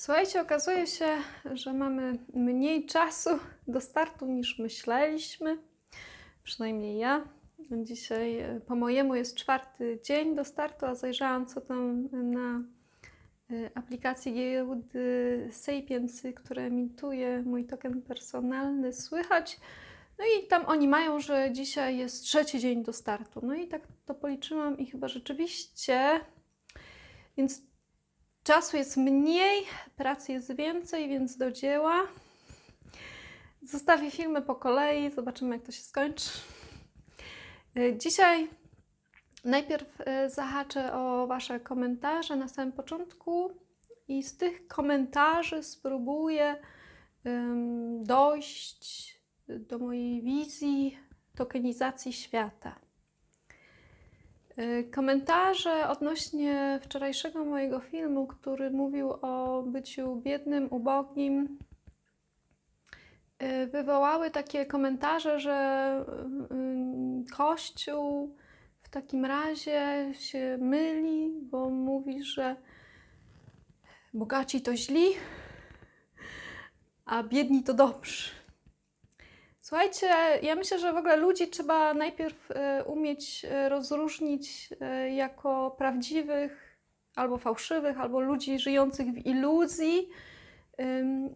Słuchajcie, okazuje się, że mamy mniej czasu do startu niż myśleliśmy. Przynajmniej ja. Dzisiaj e, po mojemu jest czwarty dzień do startu, a zajrzałam co tam na e, aplikacji giełdy Sapiensy, która emituje mój token personalny, słychać. No i tam oni mają, że dzisiaj jest trzeci dzień do startu. No i tak to policzyłam i chyba rzeczywiście, więc czasu jest mniej, pracy jest więcej, więc do dzieła. Zostawię filmy po kolei, zobaczymy jak to się skończy. Y, Dzisiaj najpierw y, zahaczę o Wasze komentarze na samym początku i z tych komentarzy spróbuję dojść do mojej wizji tokenizacji świata. Y, Komentarze odnośnie wczorajszego mojego filmu, który mówił o byciu biednym, ubogim, y, wywołały takie komentarze, że y, Kościół w takim razie się myli, bo mówi, że bogaci to źli, a biedni to dobrzy. Słuchajcie, ja myślę, że w ogóle ludzi trzeba najpierw e, umieć e, rozróżnić e, jako prawdziwych albo fałszywych, albo ludzi żyjących w iluzji.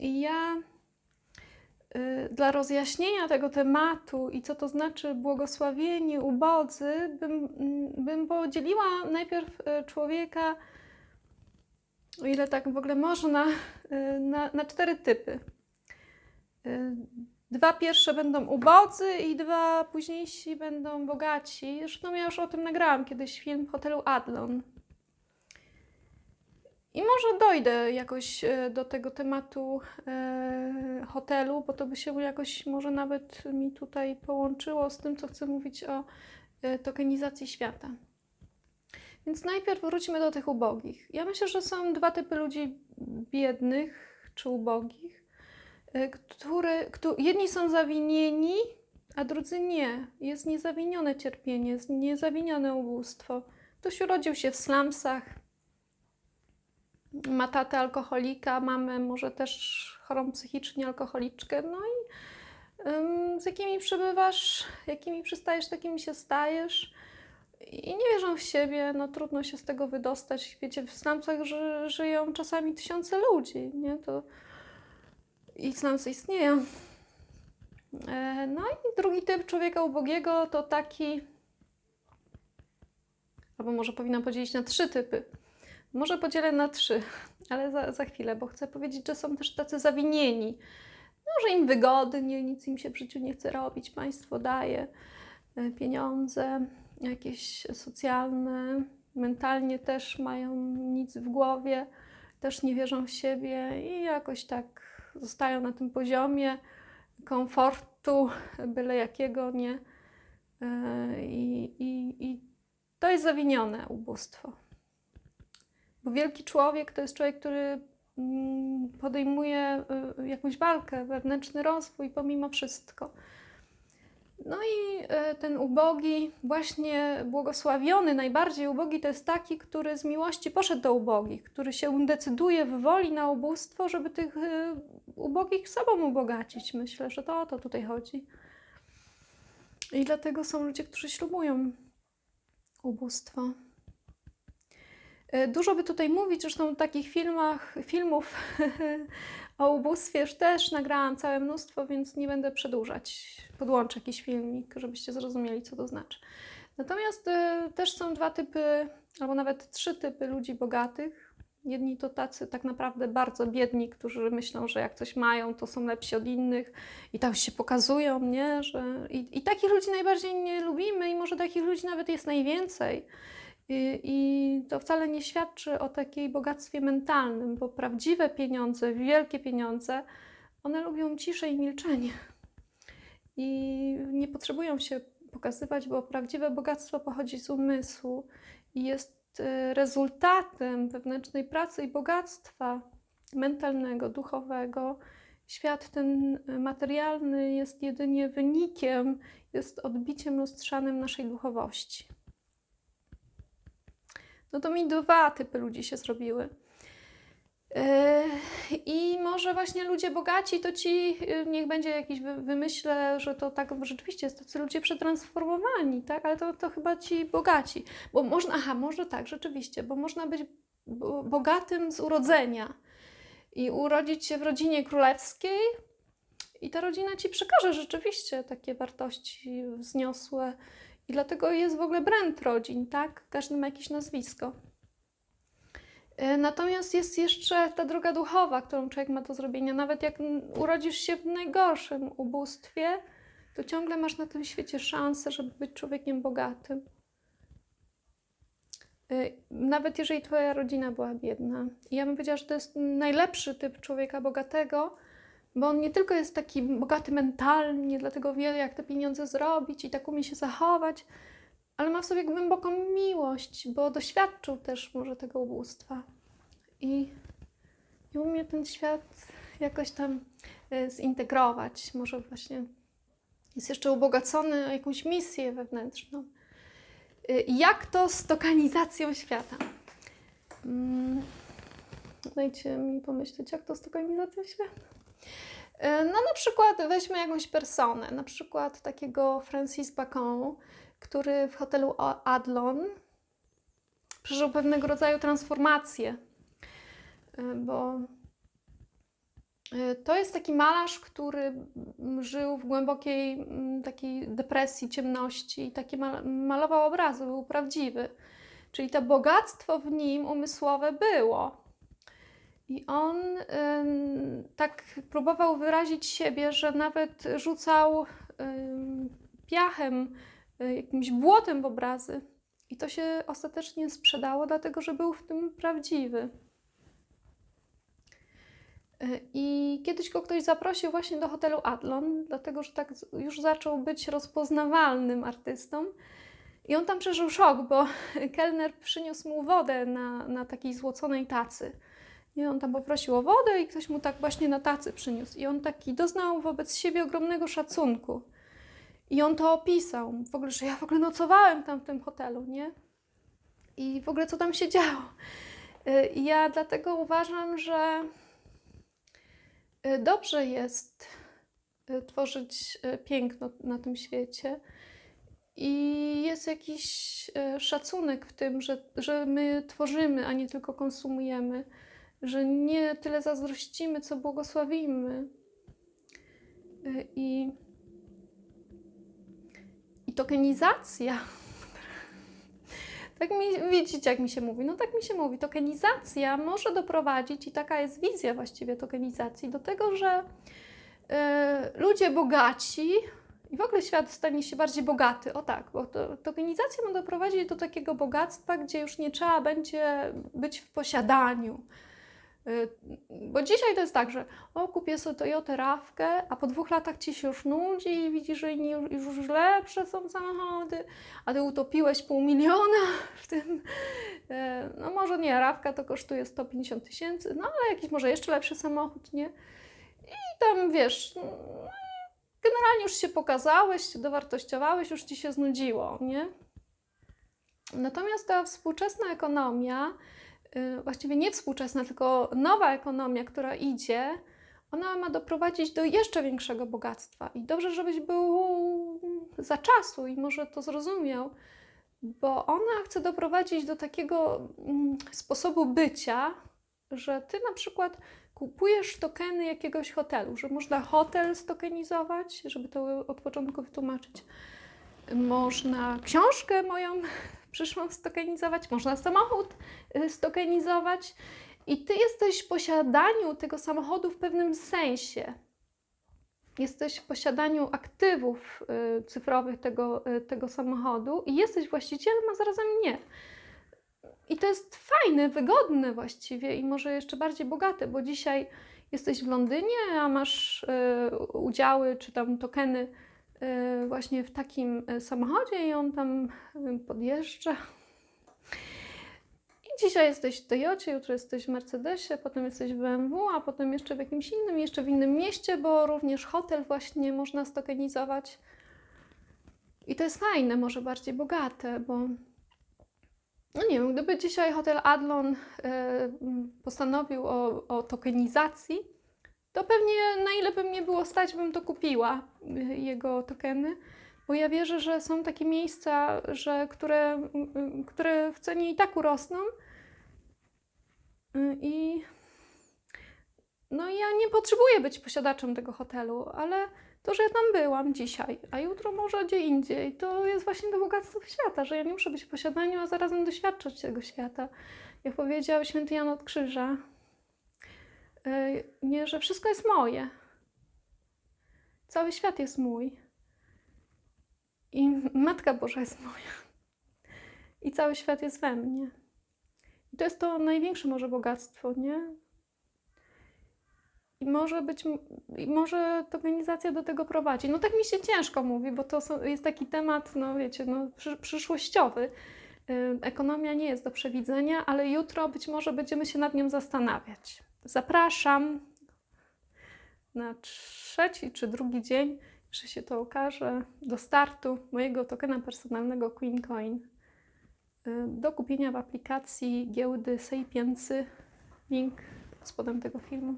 Ja y, dla rozjaśnienia tego tematu i co to znaczy błogosławieni, ubodzy, bym, mm, bym podzieliła najpierw człowieka, o ile tak w ogóle można, na, na cztery typy. Dwa pierwsze będą ubodzy i dwa późniejsi będą bogaci. Zresztą ja już o tym nagrałam kiedyś film w hotelu Adlon. I może dojdę jakoś e, do tego tematu e, hotelu, bo to by się jakoś może nawet mi tutaj połączyło z tym, co chcę mówić o e, tokenizacji świata. Więc najpierw wróćmy do tych ubogich. Ja myślę, że są dwa typy ludzi biednych czy ubogich y, które, któ- jedni są zawinieni, a drudzy nie. Jest niezawinione cierpienie, jest niezawinione ubóstwo. Ktoś urodził się w slumsach, ma tatę alkoholika, mamę może też chorą psychicznie alkoholiczkę, no i ym, z jakimi przebywasz, jakimi przystajesz, takimi się stajesz. I nie wierzą w siebie, no trudno się z tego wydostać. Wiecie, w slumsach ży, żyją czasami tysiące ludzi, nie? To i slumsy istnieją. E, No i drugi typ człowieka ubogiego to taki, albo może powinnam podzielić na trzy typy. Może podzielę na trzy, ale za, za chwilę, bo chcę powiedzieć, że są też tacy zawinieni. Może im wygodnie, nic im się w życiu nie chce robić, państwo daje e, pieniądze, jakieś socjalne, mentalnie też mają nic w głowie, też nie wierzą w siebie i jakoś tak zostają na tym poziomie komfortu, byle jakiego, nie? E, I, i, I to jest zawinione ubóstwo. Bo wielki człowiek to jest człowiek, który mm, podejmuje y, jakąś walkę, wewnętrzny rozwój pomimo wszystko. No i e, ten ubogi, właśnie błogosławiony, najbardziej ubogi, to jest taki, który z miłości poszedł do ubogich, który się decyduje w woli na ubóstwo, żeby tych e, ubogich sobą ubogacić. Myślę, że to o to tutaj chodzi. I dlatego są ludzie, którzy ślubują ubóstwo. E, Dużo by tutaj mówić, zresztą takich filmach, filmów o ubóstwie już też nagrałam całe mnóstwo, więc nie będę przedłużać. Podłączę jakiś filmik, żebyście zrozumieli, co to znaczy. Natomiast e, też są dwa typy, albo nawet trzy typy ludzi bogatych. Jedni to tacy tak naprawdę bardzo biedni, którzy myślą, że jak coś mają, to są lepsi od innych i tam się pokazują, nie? Że... I, I takich ludzi najbardziej nie lubimy i może takich ludzi nawet jest najwięcej. I, to wcale nie świadczy o takiej bogactwie mentalnym, bo prawdziwe pieniądze, wielkie pieniądze, one lubią ciszę i milczenie. I nie potrzebują się pokazywać, bo prawdziwe bogactwo pochodzi z umysłu i jest e, rezultatem wewnętrznej pracy i bogactwa mentalnego, duchowego. Świat ten e, materialny jest jedynie wynikiem, jest odbiciem lustrzanym naszej duchowości no to mi dwa typy ludzi się zrobiły. Yy, I może właśnie ludzie bogaci, to ci, yy, niech będzie jakiś, wy- wymyślę, że to tak rzeczywiście jest tacy ludzie przetransformowani, tak? Ale to, to chyba ci bogaci. Bo można, aha, może tak, rzeczywiście, bo można być bo- bogatym z urodzenia i urodzić się w rodzinie królewskiej i ta rodzina ci przekaże rzeczywiście takie wartości wzniosłe. I dlatego jest w ogóle brand rodzin, tak? Każdy ma jakieś nazwisko. E, Natomiast jest jeszcze ta droga duchowa, którą człowiek ma do zrobienia. Nawet jak urodzisz się w najgorszym ubóstwie, to ciągle masz na tym świecie szansę, żeby być człowiekiem bogatym. E, Nawet jeżeli twoja rodzina była biedna. I ja bym powiedziała, że to jest najlepszy typ człowieka bogatego, bo on nie tylko jest taki bogaty mentalnie, dlatego wie, jak te pieniądze zrobić i tak umie się zachować, ale ma w sobie głęboką miłość, bo doświadczył też może tego ubóstwa. I, i umie ten świat jakoś tam e, zintegrować. Może właśnie jest jeszcze ubogacony o jakąś misję wewnętrzną. E, Jak to z tokenizacją świata? Mm, Dajcie mi pomyśleć, jak to z tokenizacją świata? E, No na przykład weźmy jakąś personę, na przykład takiego Francis Bacon, który w hotelu Adlon przeżył pewnego rodzaju transformację, E, bo e, to jest taki malarz, który żył w głębokiej mm, takiej depresji, ciemności i takie mal- malował obrazy, był prawdziwy. Czyli to bogactwo w nim umysłowe było. I on ym, tak próbował wyrazić siebie, że nawet rzucał ym, piachem, y, jakimś błotem w obrazy. I to się ostatecznie sprzedało, dlatego że był w tym prawdziwy. Y, I kiedyś go ktoś zaprosił właśnie do hotelu Adlon, dlatego że tak już zaczął być rozpoznawalnym artystą. I on tam przeżył szok, bo kelner przyniósł mu wodę na, na takiej złoconej tacy. I on tam poprosił o wodę i ktoś mu tak właśnie na tacy przyniósł. I on taki doznał wobec siebie ogromnego szacunku. I on to opisał. W ogóle, że ja w ogóle nocowałem tam w tym hotelu, nie? I w ogóle co tam się działo. Y, I ja dlatego uważam, że y, dobrze jest y, tworzyć piękno na tym świecie. I jest jakiś szacunek w tym, że, że my tworzymy, a nie tylko konsumujemy, że nie tyle zazdrościmy, co błogosławimy. E, I, i tokenizacja. Tak mi, widzicie, jak mi się mówi? No tak mi się mówi. Tokenizacja może doprowadzić, i taka jest wizja właściwie tokenizacji, do tego, że e, ludzie bogaci i w ogóle świat stanie się bardziej bogaty. O tak, bo to, tokenizacja ma doprowadzić do takiego bogactwa, gdzie już nie trzeba będzie być w posiadaniu. Y, Bo dzisiaj to jest tak, że o, kupię sobie Toyotę Rawkę, a po dwóch latach ci się już nudzi i widzisz, że inni już, już lepsze są samochody, a ty utopiłeś pół miliona w tym. E, No może nie, Rawka to kosztuje 150 tysięcy, no ale jakiś może jeszcze lepszy samochód, nie? I tam wiesz, no generalnie już się pokazałeś, dowartościowałeś, już ci się znudziło, nie? Natomiast ta współczesna ekonomia, y, właściwie nie współczesna, tylko nowa ekonomia, która idzie, ona ma doprowadzić do jeszcze większego bogactwa. I dobrze, żebyś był za czasu i może to zrozumiał, bo ona chce doprowadzić do takiego mm, sposobu bycia, że ty na przykład kupujesz tokeny jakiegoś hotelu, że można hotel stokenizować, żeby to od początku wytłumaczyć. Można książkę moją przyszłą stokenizować, można samochód y, stokenizować i ty jesteś w posiadaniu tego samochodu w pewnym sensie. Jesteś w posiadaniu aktywów y, cyfrowych tego, y, tego samochodu i jesteś właścicielem, a zarazem nie. I to jest fajne, wygodne właściwie i może jeszcze bardziej bogate, bo dzisiaj jesteś w Londynie, a masz udziały czy tam tokeny właśnie w takim e, samochodzie i on tam e, podjeżdża. I dzisiaj jesteś w Toyocie, jutro jesteś w Mercedesie, potem jesteś w BMW, a potem jeszcze w jakimś innym, jeszcze w innym mieście, bo również hotel właśnie można stokenizować. I to jest fajne, może bardziej bogate, bo No nie wiem, gdyby dzisiaj hotel Adlon postanowił o, o tokenizacji, to pewnie na ile by mnie było stać, bym to kupiła, e, jego tokeny. Bo ja wierzę, że są takie miejsca, że, które, m, m, które w cenie i tak urosną. Y, I no ja nie potrzebuję być posiadaczem tego hotelu, ale to, że ja tam byłam dzisiaj, a jutro może gdzie indziej, to jest właśnie to bogactwo świata, że ja nie muszę być w posiadaniu, a zarazem doświadczać tego świata. Jak powiedział święty Jan od Krzyża, y, nie, że wszystko jest moje. Cały świat jest mój. I Matka Boża jest moja. I cały świat jest we mnie. I to jest to największe może bogactwo, nie? I może być, i może ta organizacja do tego prowadzi. No tak mi się ciężko mówi, bo to są, jest taki temat, no wiecie, no, przy, przyszłościowy. Ekonomia nie jest do przewidzenia, ale jutro być może będziemy się nad nią zastanawiać. Zapraszam na trzeci czy drugi dzień, że się to okaże, do startu mojego tokena personalnego Queen Coin y, do kupienia w aplikacji giełdy Sapiensy. Link pod spodem tego filmu.